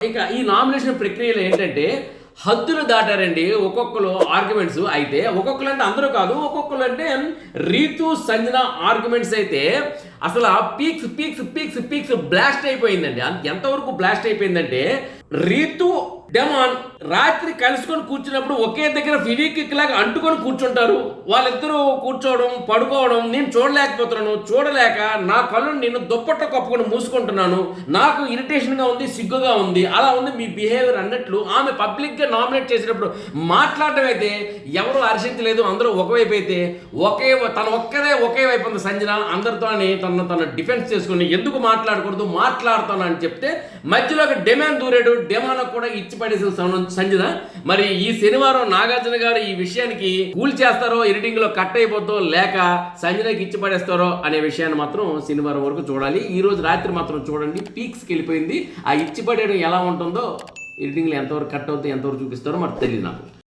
ఇక ఈ నామినేషన్ ప్రక్రియలో ఏంటంటే హద్దులు దాటారండి ఒక్కొక్కరు ఆర్గ్యుమెంట్స్ అయితే ఒక్కొక్కరు అంటే అందరూ కాదు ఒక్కొక్కరు అంటే రీతు సంజన ఆర్గ్యుమెంట్స్ అయితే అసలు ఆ peaks peaks peaks peaks blast అయిపోయిందండి. ఎంతవరకు బ్లాస్ట్ అయిపోయిందంటే రీతు డెమాన్ రాత్రి కలుసుకొని కూర్చున్నప్పుడు ఒకే దగ్గర ఫివికిక్ లాగా అంటుకొని కూర్చుంటారు. వాళ్ళిద్దరూ కూర్చోవడం పడుకోవడం నేను చూడలేకపోతున్నాను చూడలేక నా కళ్ళు నేను దుప్పట్ట కప్పుకొని మూసుకుంటున్నాను. నాకు ఇరిటేషన్గా ఉంది సిగ్గుగా ఉంది. అలా ఉంది మీ బిహేవియర్ అన్నట్లు ఆమె పబ్లిక్గా నామినేట్ చేసినప్పుడు మాట్లాడటం అయితే ఎవరు హర్షించలేదు అందరూ ఒకవైపు అయితే ఒకే తన ఒక్కదే ఒకే వైపు ఉంది సంజన. అందరితోనే తను తను డిఫెన్స్ చేసుకుని ఎందుకు మాట్లాడకూడదు మాట్లాడతాను అని చెప్తే మధ్యలో ఒక డెమాన్ దూరాడు డెమాన్ కూడా ఇచ్చి పడేసిన సంజన. మరి ఈ శనివారం నాగార్జున గారు ఈ విషయానికి కూల్ చేస్తారో ఎడిటింగ్లో కట్ అయిపోతో లేక సంజనకి ఇచ్చి పడేస్తారో అనే విషయాన్ని మాత్రం శనివారం వరకు చూడాలి. ఈ రోజు రాత్రి మాత్రం చూడండి. పీక్స్కి వెళ్ళిపోయింది. ఆ ఇచ్చి పడేయడం ఎలా ఉంటుందో ఎడిటింగ్లో ఎంతవరకు కట్ అవుతుంది ఎంతవరకు చూపిస్తారో మరి తెలియదు నాకు.